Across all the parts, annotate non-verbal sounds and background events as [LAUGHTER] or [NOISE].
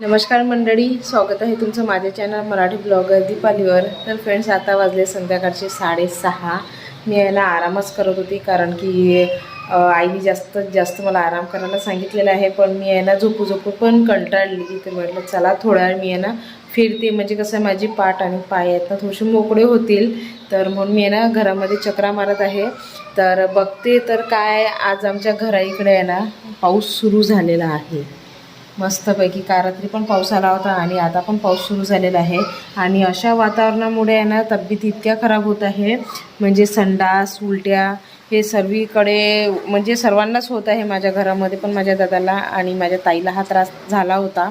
नमस्कार मंडळी स्वागत आहे तुमचं माझ्या चॅनल मराठी ब्लॉगर दीपालीवर. तर फ्रेंड्स आता वाजले संध्याकाळचे साडेसहा. मी यायला आरामच करत होती कारण की आईने जास्तीत जास्त मला आराम करायला सांगितलेलं आहे. पण मी आहे ना झोपू झोपू पण कंटाळली. तर म्हटलं चला थोड्या वेळ मी आहे ना फिरते. म्हणजे कसं माझी पाठ आणि पाय आहेत ना थोडेसे मोकळे होतील. तर म्हणून मी आहे ना घरामध्ये चक्रा मारत आहे. तर बघते तर काय आज आमच्या घरा इकडे आहे ना पाऊस सुरू झालेला आहे. मस्तपैकी. का रात्री पण पाऊस आला होता आणि आता पण पाऊस सुरू झालेला आहे. आणि अशा वातावरणामुळे आहे ना तब्येत इतक्या खराब होत आहे. म्हणजे संडास उलट्या हे सर्वीकडे म्हणजे सर्वांनाच होत आहे माझ्या घरामध्ये पण माझ्या दादाला आणि माझ्या ताईला हा त्रास झाला होता.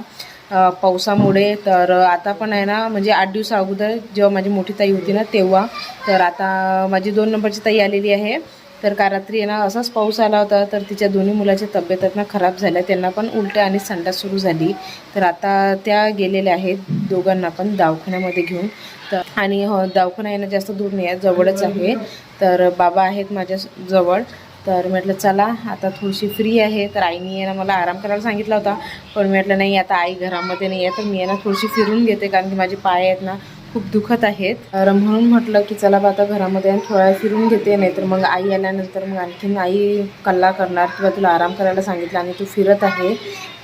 पावसामुळे तर आता पण आहे ना म्हणजे आठ दिवस अगोदर जेव्हा माझी मोठी ताई होती ना तेव्हा. तर आता माझी दोन नंबरची ताई आलेली आहे. तर का रात्री येणार असाच पाऊस आला होता तर तिच्या दोन्ही मुलाच्या तब्येतात ना खराब झाल्या. त्यांना पण उलट्या आणि संडास सुरू झाली. तर आता त्या गेलेल्या आहेत दोघांना पण दवाखान्यामध्ये घेऊन. तर आणि हो दवाखाना येणं जास्त दूर नाही आहे जवळच आहे. तर बाबा आहेत माझ्या जवळ. तर म्हटलं चला आता थोडीशी फ्री आहे. तर आईने यांना मला आराम करायला सांगितला होता. पण म्हटलं नाही आता आई घरामध्ये नाही आहे तर मी यांना थोडीशी फिरून घेते कारण की माझे पाय आहेत ना खूप दुखत आहेत. तर म्हणून म्हटलं की चला बा आता घरामध्ये आणि थोडा फिरून घेते नाही तर मग आई आल्यानंतर मग आणखीन आई कल्ला करणार किंवा तुला आराम करायला सांगितलं आणि तू फिरत आहे.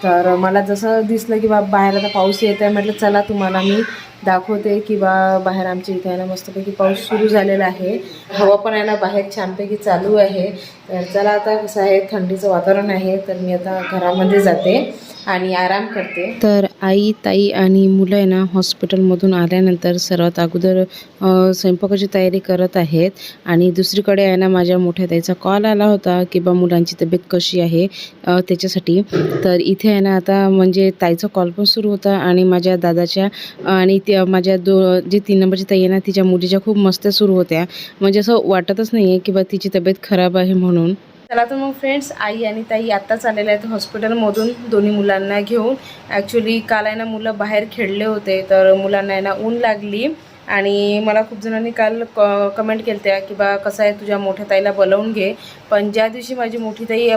तर मला जसं दिसलं की बा बाहेर आता पाऊस येत आहे म्हटलं चला तुम्हाला मी दाखवते की बा बाहेर आमच्या इथे आहे ना मस्तपैकी पाऊस सुरू झालेला आहे. हवा पण आहे ना बाहेर छानपैकी चालू आहे. तर चला आता कसं आहे थंडीचं वातावरण आहे तर मी आता घरामध्ये जाते आणि आराम करते. तर आई ताई आणि मुलं आहे ना हॉस्पिटलमधून आल्यानंतर सर्वात अगोदर स्वयंपाकाची तयारी करत आहेत. आणि दुसरीकडे आहे ना माझ्या मोठ्या ताईचा कॉल आला होता की बा मुलांची तब्येत कशी आहे त्याच्यासाठी. तर इथे आहे ना आता म्हणजे ताईचा कॉल पण सुरू होता आणि माझ्या दादाच्या आणि त्या माझ्या दो जी तीन नंबरची ताई आहे ना तिच्या मुलीच्या खूप मस्त सुरू होत्या. म्हणजे असं वाटतच नाही आहे की बा तिची तब्येत खराब आहे म्हणून. चला तर मग फ्रेंड्स आई आणि ताई आत्ताच आलेल्या आहेत हॉस्पिटलमधून दोन्ही मुलांना घेऊन. ॲक्च्युली काल आहे ना मुलं बाहेर खेळले होते तर मुलांना आहे ना ऊन लागली. आणि मला खूप जणांनी काल क कमेंट केल्या त्या की बा कसं आहे तुझ्या मोठ्या ताईला बोलावून घे. पण ज्या दिवशी माझी मोठी ताई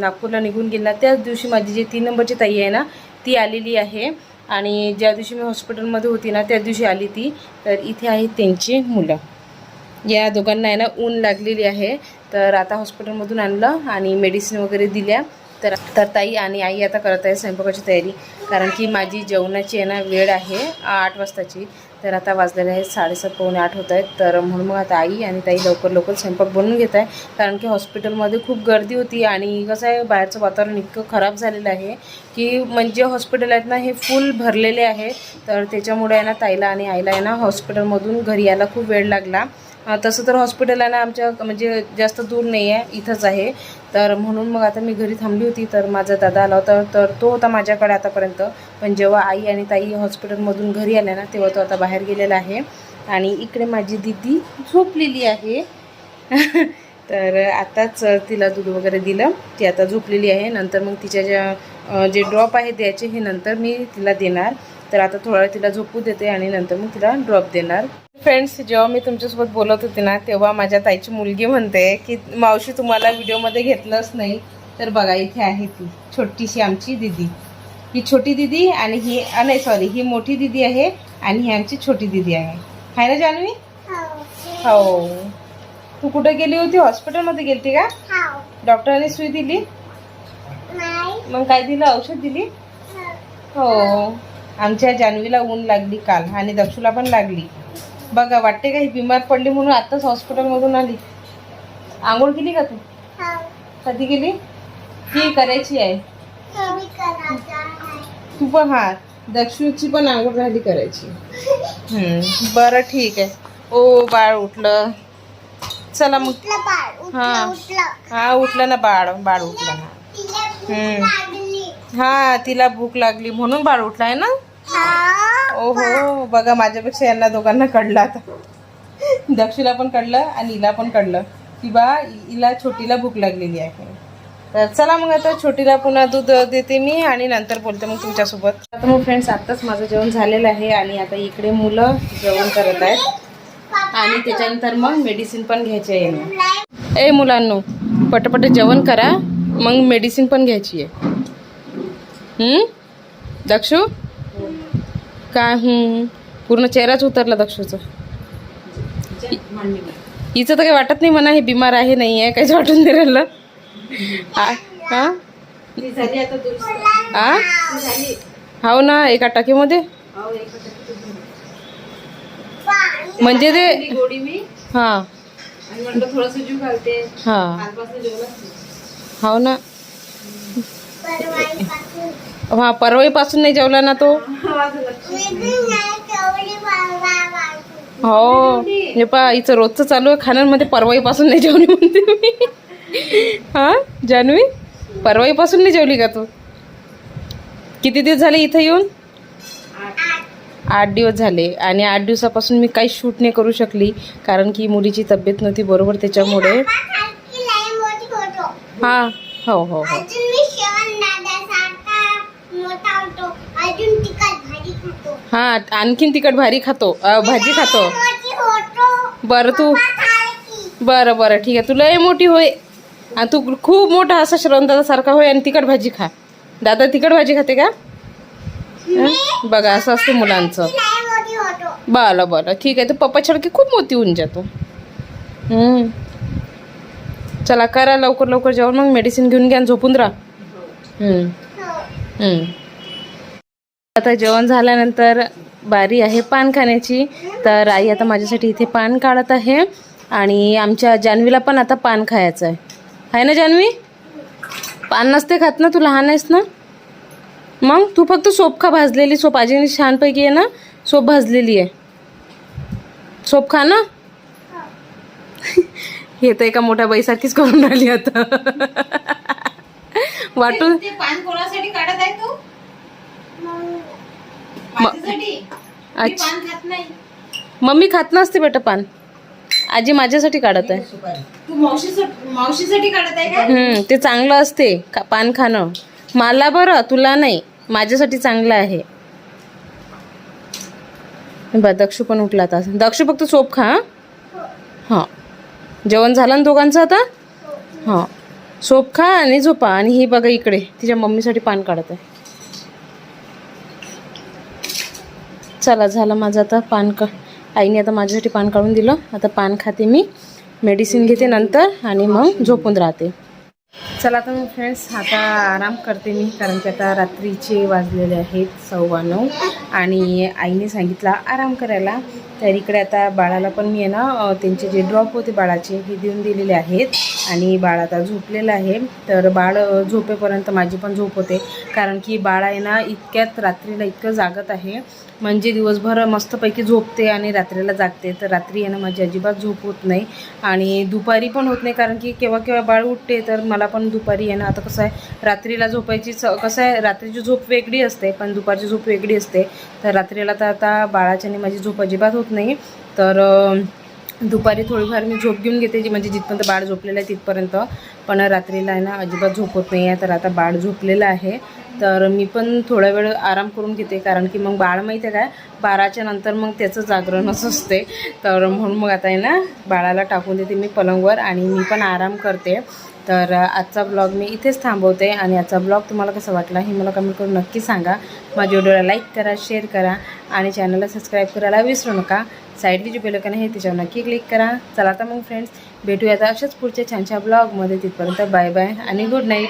नागपूरला निघून गेली ना त्याच दिवशी माझी जी तीन नंबरची ताई आहे ना ती आलेली आहे. आणि ज्या दिवशी मी हॉस्पिटलमध्ये होती ना त्या दिवशी आली ती. तर इथे आहेत त्यांची मुलं. या दोघांना आहे ना ऊन लागलेली आहे. तर आता हॉस्पिटलमधून आणलं आणि मेडिसिन वगैरे दिल्या. तर तर ताई आणि आई आता करत आहे स्वयंपाकाची तयारी. कारण की माझी जेवणाची आहे ना वेळ आहे आठ वाजताची. तर आता वाजलेले आहेत साडेसात पावणे आठ होत आहेत. तर म्हणून मग आता आई आणि ताई लवकर लवकर स्वयंपाक बनवून घेत आहे. कारण की हॉस्पिटलमध्ये खूप गर्दी होती आणि कसं आहे बाहेरचं वातावरण इतकं खराब झालेलं आहे की म्हणजे हॉस्पिटल आहेत ना हे फुल भरलेले आहे. तर त्याच्यामुळे आहे ना ताईला आणि आईला आहे ना हॉस्पिटलमधून घरी यायला खूप वेळ लागला. तसं तर हॉस्पिटल आहे ना आमच्या म्हणजे जास्त दूर नाही आहे इथंच आहे. तर म्हणून मग आता मी घरी थांबली होती तर माझा दादा आला होता तर तो होता माझ्याकडे आतापर्यंत. पण जेव्हा आई आणि ताई हॉस्पिटलमधून घरी आल्या ना तेव्हा तो आता बाहेर गेलेला आहे. आणि इकडे माझी दिदी झोपलेली आहे. [LAUGHS] तर आताच तिला दूध वगैरे दिलं. ती आता झोपलेली आहे. नंतर मग तिच्या ज्या जे ड्रॉप आहे द्यायचे हे नंतर मी तिला देणार. तर आता थोडा तिला झोपू देते आणि नंतर मग तिला ड्रॉप देणार. फ्रेंड्स जेव्हा मी तुमच्यासोबत बोलत होते ना तेव्हा माझ्या ताईची मुलगी म्हणते की मावशी तुम्हाला व्हिडिओमध्ये घेतलंच नाही तर बघा इथे आहे ती छोटीशी आमची दिदी. ही छोटी दिदी आणि ही नाही सॉरी ही मोठी दिदी आहे आणि ही आमची छोटी दिदी आहे. आहे ना जान्हवी हो. तू कुठे गेली होती? हॉस्पिटलमध्ये गेलती का? डॉक्टरांनी सुई दिली? मग काय दिलं? औषध दिली? हो. आमच्या जान्हवीला ऊन लागली काल आणि दक्षूला पण लागली. बघा वाटते का ही बिमार पडली म्हणून आत्ताच हॉस्पिटलमधून आली? आंघोळ केली का तू? कधी गेली ही करायची आहे. तू पण हा दक्षूची पण आंघोळ राहिली करायची. हम्म, बरं ठीक आहे. ओ बाळ उठलं. चला मग. हा. हा उठलं ना बाळ बाळ उठलं ना. हम्म. हा तिला भूक लागली म्हणून बाळ उठला आहे ना? ओहो बघा माझ्यापेक्षा यांना दोघांना कळलं आता. दक्षिला पण कळलं आणि हिला पण कळलं की बा हिला छोटीला भूक लागलेली आहे. तर चला मग आता छोटीला पुन्हा दूध देते मी आणि नंतर बोलते मग तुमच्यासोबत. आता मग फ्रेंड्स आत्ताच माझं जेवण झालेलं आहे आणि आता इकडे मुलं जेवण करत आहेत. आणि त्याच्यानंतर मग मेडिसिन पण घ्यायची आहे ए मुलांनो पटपट जेवण करा मग मेडिसिन पण घ्यायची आहे. दक्षू? काय हं. पूर्ण चेहराच उतरला दक्षचं. हिचं तर काही वाटत नाही म्हणा हे बिमार आहे नाही आहे काहीच वाटून नाही राहिलं. आ- हा आ? हो ना एका टाकीमध्ये? म्हणजे ते गोडी मी हा. आणि म्हटलं थोडस जीव घालते हा. कालपासून जेवलंच नाही. हो ना. हा परवाईपासून नाही जेवला ना तो? हो हे पा हिचं रोजचं चालू आहे खाण्यामध्ये परवाईपासून नाही जेवली म्हणते मी. हा जान्हवी परवाईपासून नाही जेवली का तू? किती दिवस झाले इथं येऊन? आठ दिवस झाले. आणि आठ दिवसापासून मी काही शूट नाही करू शकली कारण की मुलीची तब्येत नव्हती बरोबर त्याच्यामुळे. हा हो हो हो. हा आणखीन तिखट भारी खातो. भाजी खातो. बरं तू बरं बरं ठीक आहे. तुला मोठी होय. आणि तू खूप मोठा असा श्रवण सारखा होय आणि तिखट भाजी खा. दादा तिखट भाजी खाते का? बघा असं असते मुलांचं. बरं बरं ठीक आहे. तर पप्पा छडकी खूप मोठी होऊन जातो. चला करा लवकर लवकर जेवण. मग मेडिसिन घेऊन घ्या झोपून राहा. हं. आता जेवण झाल्यानंतर बारी आहे पान खाण्याची. तर आई आता माझ्यासाठी इथे पान काढत आहे आणि आमच्या जान्हवीला पण आता पान खायचं आहे आहे ना जान्हवी? पान नसते खात ना? तू लहान आहेस ना? मग? तू फक्त सोप खा भाजलेली. सोप आजीने छानपैकी आहे ना? सोप भाजलेली आहे. सोप खा ना? [LAUGHS] हे तर एका मोठ्या बाईसारखीच करून राहिली आता. [LAUGHS] वाटून पान कोणासाठी काढत आहे तू माझ्यासाठी मी अच्छा पान खात नाही मम्मी खात नसते बेटा पान. आजी माझ्यासाठी काढत आहे. तू चांगलं असते पान खाणं. मला बरं तुला नाही. माझ्यासाठी चांगलं आहे. हे बघ दक्षू पण उठला आता. दक्षू फक्त सोप खा हं? हां. जेवण झालं ना दोघांचं आता? हां. सोप खा आणि झोपा. आणि ही बघा इकडे. तिच्या मम्मीसाठी पान काढत आहे. चला झालं माझं आता पान का आईने आता माझ्यासाठी पान काढून दिलं. आता पान खाते मी मेडिसिन घेते नंतर आणि मग झोपून राहते. चला आता मग फ्रेंड्स आता आराम करते मी कारण की आता रात्रीचे वाजलेले आहेत सव्वा नऊ आणि आईने सांगितला आराम करायला. तर इकडे आता बाळाला पण मी आहे ना त्यांचे जे ड्रॉप होते बाळाचे हे देऊन दिलेले आहेत. आणि बाळ आता झोपलेलं आहे. तर बाळ झोपेपर्यंत माझी पण झोप होते. कारण की बाळ आहे ना इतक्यात रात्रीला इतकं जागत आहे. म्हणजे दिवसभर मस्तपैकी झोपते आणि रात्रीला जागते. तर रात्री येणं माझी अजिबात झोप होत नाही. आणि दुपारी पण होत नाही कारण की केव्हा केव्हा बाळ उठते तर मला पण दुपारी आहे ना आता कसं आहे रात्रीला झोपायची स कसं आहे रात्रीची झोप वेगळी असते पण दुपारची झोप वेगळी असते. तर रात्रीला तर आता बाळाच्याने माझी झोप अजिबात होत नाही. तर दुपारी थोडीफार मी झोप घेऊन घेते जी म्हणजे जिथपर्यंत बाळ झोपलेलं आहे तिथपर्यंत. पण रात्रीला आहे ना अजिबात झोप होत नाही आहे. तर आता बाळ झोपलेलं आहे. तर मी पण थोडा वेळ आराम करून घेते कारण की मग बाळ माहिती आहे काय? बाराच्या नंतर मग त्याचं जागरणच असते. तर म्हणून मग आता आहे ना बाळाला टाकून देते मी पलंगवर आणि मी पण आराम करते. तर आजचा ब्लॉग मी इथेच थांबवते आणि आजचा ब्लॉग तुम्हाला कसा वाटला हे मला कमेंट करून नक्की सांगा. माझ्या व्हिडिओला लाईक करा शेअर करा आणि चॅनलला सबस्क्राईब करायला विसरू नका. साईडली जे बेलकन आहे त्याच्यावर नक्की क्लिक करा. चला आता मग फ्रेंड्स भेटूया आता अशाच पुढच्या छानशा ब्लॉगमध्ये. तिथपर्यंत बाय बाय आणि गुड नाईट